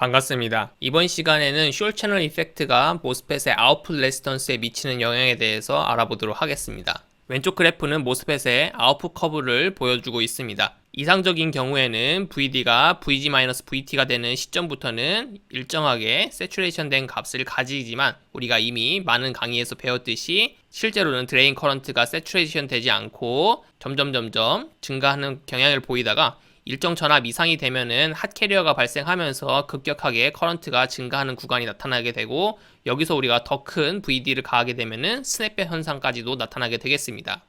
반갑습니다. 이번 시간에는 숄 채널 이펙트가 모스펫의 아웃풋 레지스턴스에 미치는 영향에 대해서 알아보도록 하겠습니다. 왼쪽 그래프는 모스펫의 아웃풋 커브를 보여주고 있습니다. 이상적인 경우에는 VD가 VG-VT가 되는 시점부터는 일정하게 세츄레이션 된 값을 가지지만 우리가 이미 많은 강의에서 배웠듯이 실제로는 드레인 커런트가 세츄레이션 되지 않고 점점 점점 증가하는 경향을 보이다가 일정 전압 이상이 되면은 핫 캐리어가 발생하면서 급격하게 커런트가 증가하는 구간이 나타나게 되고 여기서 우리가 더 큰 VD를 가하게 되면은 스냅백 현상까지도 나타나게 되겠습니다.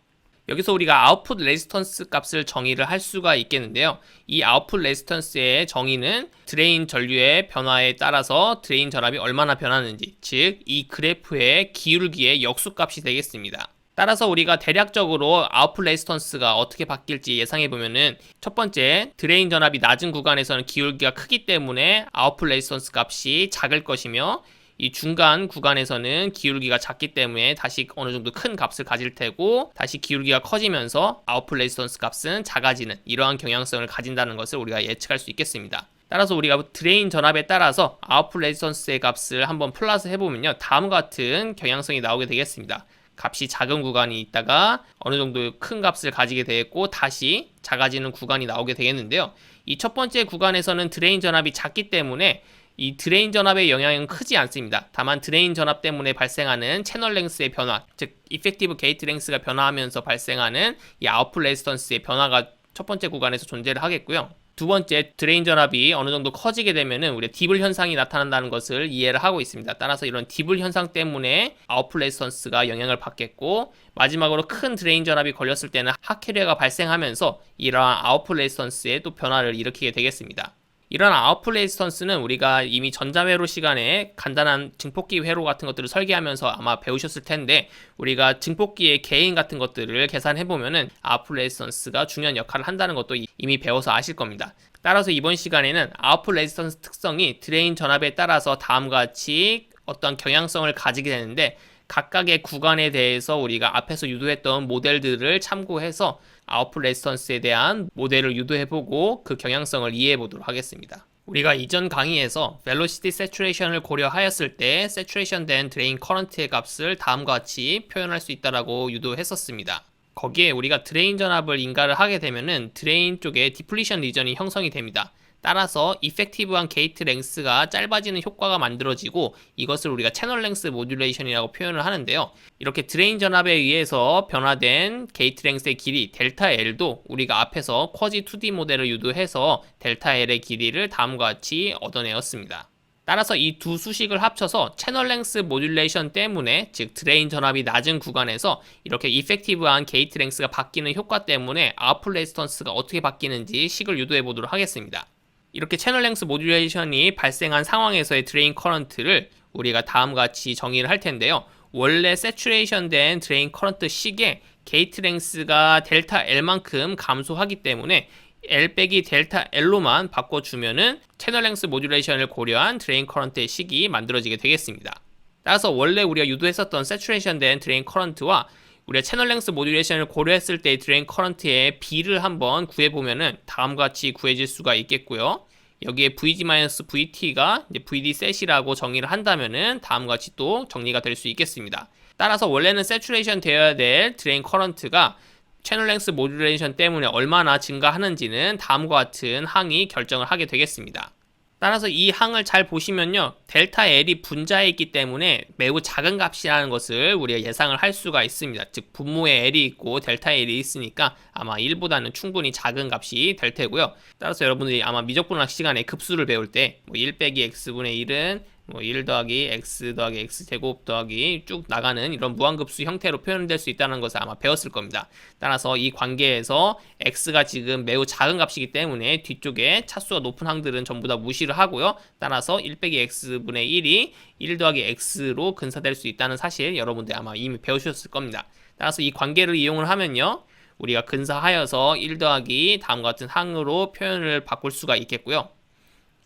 여기서 우리가 아웃풋 레지스턴스 값을 정의를 할 수가 있겠는데요. 이 아웃풋 레지스턴스의 정의는 드레인 전류의 변화에 따라서 드레인 전압이 얼마나 변하는지, 즉 이 그래프의 기울기의 역수값이 되겠습니다. 따라서 우리가 대략적으로 아웃풋 레지스턴스가 어떻게 바뀔지 예상해 보면은 첫 번째 드레인 전압이 낮은 구간에서는 기울기가 크기 때문에 아웃풋 레지스턴스 값이 작을 것이며 이 중간 구간에서는 기울기가 작기 때문에 다시 어느 정도 큰 값을 가질 테고 다시 기울기가 커지면서 아웃풋 레지스턴스 값은 작아지는 이러한 경향성을 가진다는 것을 우리가 예측할 수 있겠습니다. 따라서 우리가 드레인 전압에 따라서 아웃풋 레지스턴스의 값을 한번 플러스 해보면요. 다음과 같은 경향성이 나오게 되겠습니다. 값이 작은 구간이 있다가 어느 정도 큰 값을 가지게 되겠고 다시 작아지는 구간이 나오게 되겠는데요. 이 첫 번째 구간에서는 드레인 전압이 작기 때문에 이 드레인 전압의 영향은 크지 않습니다. 다만 드레인 전압 때문에 발생하는 채널 랭스의 변화, 즉 이펙티브 게이트 랭스가 변화하면서 발생하는 이 아웃풋 레지스턴스의 변화가 첫 번째 구간에서 존재를 하겠고요. 두 번째 드레인 전압이 어느 정도 커지게 되면은 우리 디블 현상이 나타난다는 것을 이해를 하고 있습니다. 따라서 이런 디블 현상 때문에 아웃풋 레지스턴스가 영향을 받겠고 마지막으로 큰 드레인 전압이 걸렸을 때는 하캐리어가 발생하면서 이러한 아웃풋 레지스턴스의 또 변화를 일으키게 되겠습니다. 이런 아웃풋 레지스턴스는 우리가 이미 전자회로 시간에 간단한 증폭기 회로 같은 것들을 설계하면서 아마 배우셨을 텐데 우리가 증폭기의 개인 같은 것들을 계산해 보면은 아웃풋 레지스턴스가 중요한 역할을 한다는 것도 이미 배워서 아실 겁니다. 따라서 이번 시간에는 아웃풋 레지스턴스 특성이 드레인 전압에 따라서 다음과 같이 어떤 경향성을 가지게 되는데 각각의 구간에 대해서 우리가 앞에서 유도했던 모델들을 참고해서 아웃풋 레지스턴스에 대한 모델을 유도해보고 그 경향성을 이해해보도록 하겠습니다. 우리가 이전 강의에서 velocity saturation을 고려하였을 때 saturation 된 드레인 커런트의 값을 다음과 같이 표현할 수 있다라고 유도했었습니다. 거기에 우리가 드레인 전압을 인가를 하게 되면은 드레인 쪽에 디플리션 리전이 형성이 됩니다. 따라서 이펙티브한 게이트 랭스가 짧아지는 효과가 만들어지고 이것을 우리가 채널 랭스 모듈레이션이라고 표현을 하는데요. 이렇게 드레인 전압에 의해서 변화된 게이트 랭스의 길이 델타 L도 우리가 앞에서 쿼지 2D 모델을 유도해서 델타 L의 길이를 다음과 같이 얻어내었습니다. 따라서 이 두 수식을 합쳐서 채널 랭스 모듈레이션 때문에 즉 드레인 전압이 낮은 구간에서 이렇게 이펙티브한 게이트 랭스가 바뀌는 효과 때문에 아웃풋 레지스턴스가 어떻게 바뀌는지 식을 유도해 보도록 하겠습니다. 이렇게 채널 랭스 모듈레이션이 발생한 상황에서의 드레인 커런트를 우리가 다음과 같이 정의를 할 텐데요. 원래 세츄레이션 된 드레인 커런트 식에 게이트 랭스가 델타 L만큼 감소하기 때문에 L 빼기 델타 L로만 바꿔주면은 채널 랭스 모듈레이션을 고려한 드레인 커런트의 식이 만들어지게 되겠습니다. 따라서 원래 우리가 유도했었던 세츄레이션 된 드레인 커런트와 우리가 채널 랭스 모듈레이션을 고려했을 때 드레인 커런트의 B를 한번 구해보면은 다음과 같이 구해질 수가 있겠고요. 여기에 VG-VT가 VD 셋이라고 정의를 한다면은 다음과 같이 또 정리가 될 수 있겠습니다. 따라서 원래는 세츄레이션 되어야 될 드레인 커런트가 채널 랭스 모듈레이션 때문에 얼마나 증가하는지는 다음과 같은 항이 결정을 하게 되겠습니다. 따라서 이 항을 잘 보시면요. 델타 L이 분자에 있기 때문에 매우 작은 값이라는 것을 우리가 예상을 할 수가 있습니다. 즉 분모에 L이 있고 델타 L이 있으니까 아마 1보다는 충분히 작은 값이 될 테고요. 따라서 여러분들이 아마 미적분학 시간에 급수를 배울 때1 빼기 x분의 1은 뭐 1 더하기 x 더하기 x 제곱 더하기 쭉 나가는 이런 무한급수 형태로 표현될 수 있다는 것을 아마 배웠을 겁니다. 따라서 이 관계에서 x가 지금 매우 작은 값이기 때문에 뒤쪽에 차수가 높은 항들은 전부 다 무시를 하고요. 따라서 1 빼기 x분의 1이 1 더하기 x로 근사될 수 있다는 사실 여러분들 아마 이미 배우셨을 겁니다. 따라서 이 관계를 이용을 하면요. 우리가 근사하여서 1 더하기 다음과 같은 항으로 표현을 바꿀 수가 있겠고요.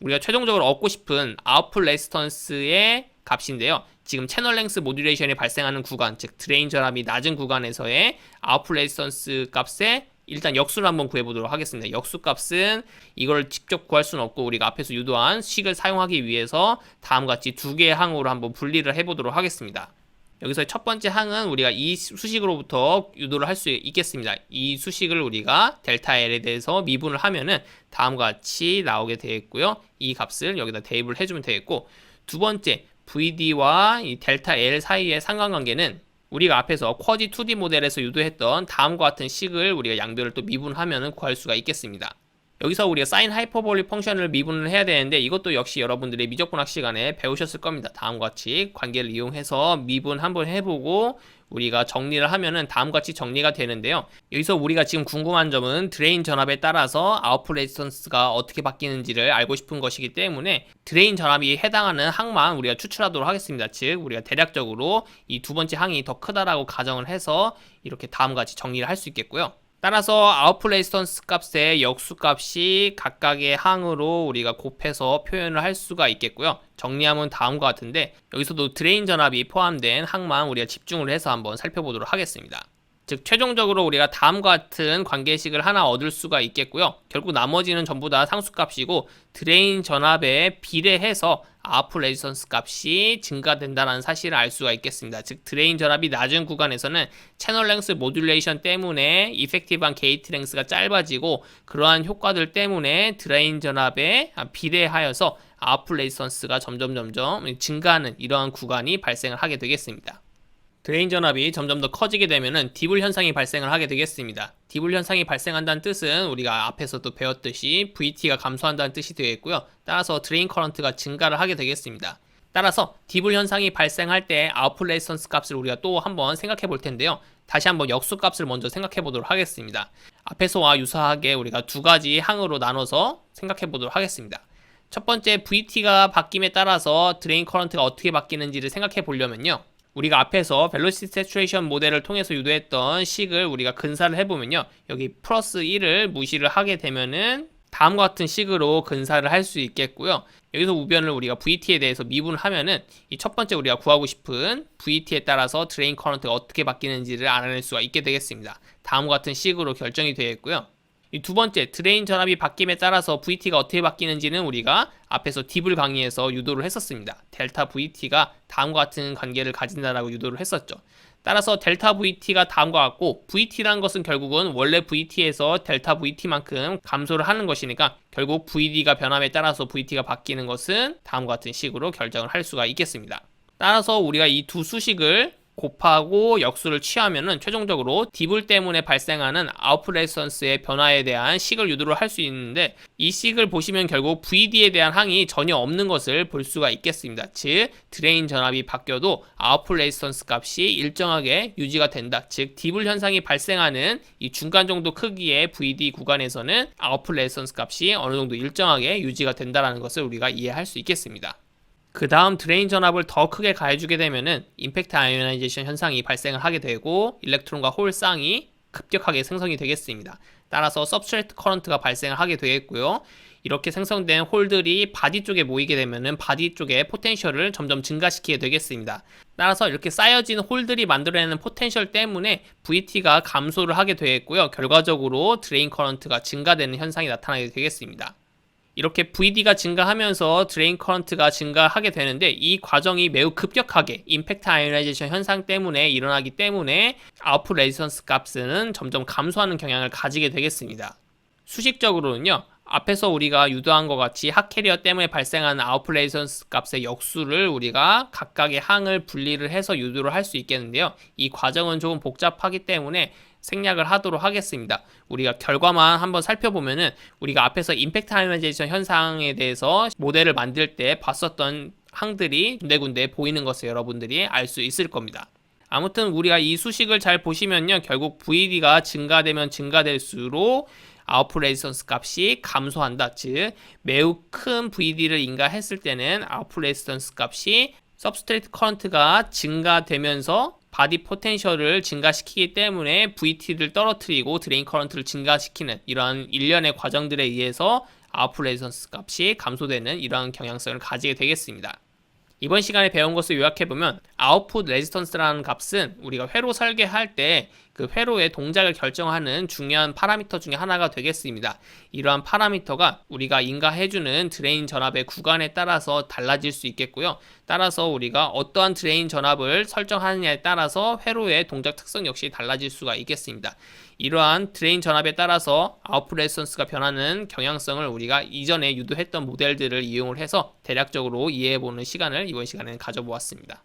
우리가 최종적으로 얻고 싶은 아웃풋 레지스턴스의 값인데요. 지금 채널 랭스 모듈레이션이 발생하는 구간, 즉 드레인 전압이 낮은 구간에서의 아웃풋 레지스턴스 값의 일단 역수를 한번 구해보도록 하겠습니다. 역수 값은 이걸 직접 구할 수는 없고 우리가 앞에서 유도한 식을 사용하기 위해서 다음과 같이 두 개의 항으로 한번 분리를 해보도록 하겠습니다. 여기서 첫 번째 항은 우리가 이 수식으로부터 유도를 할 수 있겠습니다. 이 수식을 우리가 델타 L에 대해서 미분을 하면은 다음과 같이 나오게 되겠고요. 이 값을 여기다 대입을 해주면 되겠고 두 번째 VD와 이 델타 L 사이의 상관관계는 우리가 앞에서 쿼지 2D 모델에서 유도했던 다음과 같은 식을 우리가 양변을 또 미분하면 구할 수가 있겠습니다. 여기서 우리가 사인 하이퍼볼릭 펑션을 미분을 해야 되는데 이것도 역시 여러분들이 미적분학 시간에 배우셨을 겁니다. 다음과 같이 관계를 이용해서 미분 한번 해보고 우리가 정리를 하면은 다음과 같이 정리가 되는데요. 여기서 우리가 지금 궁금한 점은 드레인 전압에 따라서 아웃풋 레지스턴스가 어떻게 바뀌는지를 알고 싶은 것이기 때문에 드레인 전압이 해당하는 항만 우리가 추출하도록 하겠습니다. 즉 우리가 대략적으로 이 두 번째 항이 더 크다라고 가정을 해서 이렇게 다음과 같이 정리를 할 수 있겠고요. 따라서 아웃풋 레지스턴스 값의 역수 값이 각각의 항으로 우리가 곱해서 표현을 할 수가 있겠고요. 정리하면 다음과 같은데 여기서도 드레인 전압이 포함된 항만 우리가 집중을 해서 한번 살펴보도록 하겠습니다. 즉 최종적으로 우리가 다음과 같은 관계식을 하나 얻을 수가 있겠고요. 결국 나머지는 전부 다 상수값이고 드레인 전압에 비례해서 아웃풋 레지스턴스 값이 증가된다는 사실을 알 수가 있겠습니다. 즉 드레인 전압이 낮은 구간에서는 채널 랭스 모듈레이션 때문에 이펙티브한 게이트 랭스가 짧아지고 그러한 효과들 때문에 드레인 전압에 비례하여서 아웃풋 레지스턴스가 점점 점점 증가하는 이러한 구간이 발생을 하게 되겠습니다. 드레인 전압이 점점 더 커지게 되면은 디블 현상이 발생을 하게 되겠습니다. 디블 현상이 발생한다는 뜻은 우리가 앞에서도 배웠듯이 VT가 감소한다는 뜻이 되겠고요. 따라서 드레인 커런트가 증가를 하게 되겠습니다. 따라서 디블 현상이 발생할 때 아웃풋 레지스턴스 값을 우리가 또 한번 생각해 볼 텐데요. 다시 한번 역수 값을 먼저 생각해 보도록 하겠습니다. 앞에서와 유사하게 우리가 두 가지 항으로 나눠서 생각해 보도록 하겠습니다. 첫 번째 VT가 바뀜에 따라서 드레인 커런트가 어떻게 바뀌는지를 생각해 보려면요. 우리가 앞에서 벨로시티 세츄레이션 모델을 통해서 유도했던 식을 우리가 근사를 해보면요. 여기 플러스 1을 무시를 하게 되면은 다음과 같은 식으로 근사를 할 수 있겠고요. 여기서 우변을 우리가 VT에 대해서 미분을 하면은 이 첫 번째 우리가 구하고 싶은 VT에 따라서 드레인 커런트가 어떻게 바뀌는지를 알아낼 수가 있게 되겠습니다. 다음과 같은 식으로 결정이 되겠고요. 이두 번째 드레인 전압이 바뀜에 따라서 VT가 어떻게 바뀌는지는 우리가 앞에서 딥을 강의해서 유도를 했었습니다. 델타 VT가 다음과 같은 관계를 가진다라고 유도를 했었죠. 따라서 델타 VT가 다음과 같고 VT라는 것은 결국은 원래 VT에서 델타 VT만큼 감소를 하는 것이니까 결국 VD가 변함에 따라서 VT가 바뀌는 것은 다음과 같은 식으로 결정을 할 수가 있겠습니다. 따라서 우리가 이 두 수식을 곱하고 역수를 취하면은 최종적으로 디블 때문에 발생하는 아웃풋 레지스턴스의 변화에 대한 식을 유도를 할 수 있는데 이 식을 보시면 결국 VD에 대한 항이 전혀 없는 것을 볼 수가 있겠습니다. 즉 드레인 전압이 바뀌어도 아웃풋 레지스턴스 값이 일정하게 유지가 된다. 즉 디블 현상이 발생하는 이 중간 정도 크기의 VD 구간에서는 아웃풋 레지스턴스 값이 어느 정도 일정하게 유지가 된다라는 것을 우리가 이해할 수 있겠습니다. 그 다음 드레인 전압을 더 크게 가해주게 되면은 임팩트 아이오나이제이션 현상이 발생을 하게 되고 일렉트론과 홀 쌍이 급격하게 생성이 되겠습니다. 따라서 서브스트레이트 커런트가 발생을 하게 되겠고요. 이렇게 생성된 홀들이 바디 쪽에 모이게 되면은 바디 쪽의 포텐셜을 점점 증가시키게 되겠습니다. 따라서 이렇게 쌓여진 홀들이 만들어내는 포텐셜 때문에 VT가 감소를 하게 되겠고요. 결과적으로 드레인 커런트가 증가되는 현상이 나타나게 되겠습니다. 이렇게 VD가 증가하면서 드레인 커런트가 증가하게 되는데 이 과정이 매우 급격하게 임팩트 아이오나이제이션 현상 때문에 일어나기 때문에 아웃풋 레지스턴스 값은 점점 감소하는 경향을 가지게 되겠습니다. 수식적으로는요. 앞에서 우리가 유도한 것 같이 핫 캐리어 때문에 발생하는 아웃풋 레지스턴스 값의 역수를 우리가 각각의 항을 분리를 해서 유도를 할 수 있겠는데요. 이 과정은 조금 복잡하기 때문에 생략을 하도록 하겠습니다. 우리가 결과만 한번 살펴보면은 우리가 앞에서 임팩트 아이오나이제이션 현상에 대해서 모델을 만들 때 봤었던 항들이 군데군데 보이는 것을 여러분들이 알 수 있을 겁니다. 아무튼 우리가 이 수식을 잘 보시면요. 결국 VD가 증가되면 증가될수록 아웃풋 레지스턴스 값이 감소한다. 즉 매우 큰 VD를 인가했을 때는 아웃풋 레지스턴스 값이 서브스트레이트 커런트가 증가되면서 바디 포텐셜을 증가시키기 때문에 VT를 떨어뜨리고 드레인 커런트를 증가시키는 이러한 일련의 과정들에 의해서 아웃풋 레지스턴스 값이 감소되는 이러한 경향성을 가지게 되겠습니다. 이번 시간에 배운 것을 요약해보면 아웃풋 레지스턴스라는 값은 우리가 회로 설계할 때 그 회로의 동작을 결정하는 중요한 파라미터 중에 하나가 되겠습니다. 이러한 파라미터가 우리가 인가해주는 드레인 전압의 구간에 따라서 달라질 수 있겠고요. 따라서 우리가 어떠한 드레인 전압을 설정하느냐에 따라서 회로의 동작 특성 역시 달라질 수가 있겠습니다. 이러한 드레인 전압에 따라서 아웃풋 레지스턴스가 변하는 경향성을 우리가 이전에 유도했던 모델들을 이용을 해서 대략적으로 이해해보는 시간을 이번 시간에는 가져보았습니다.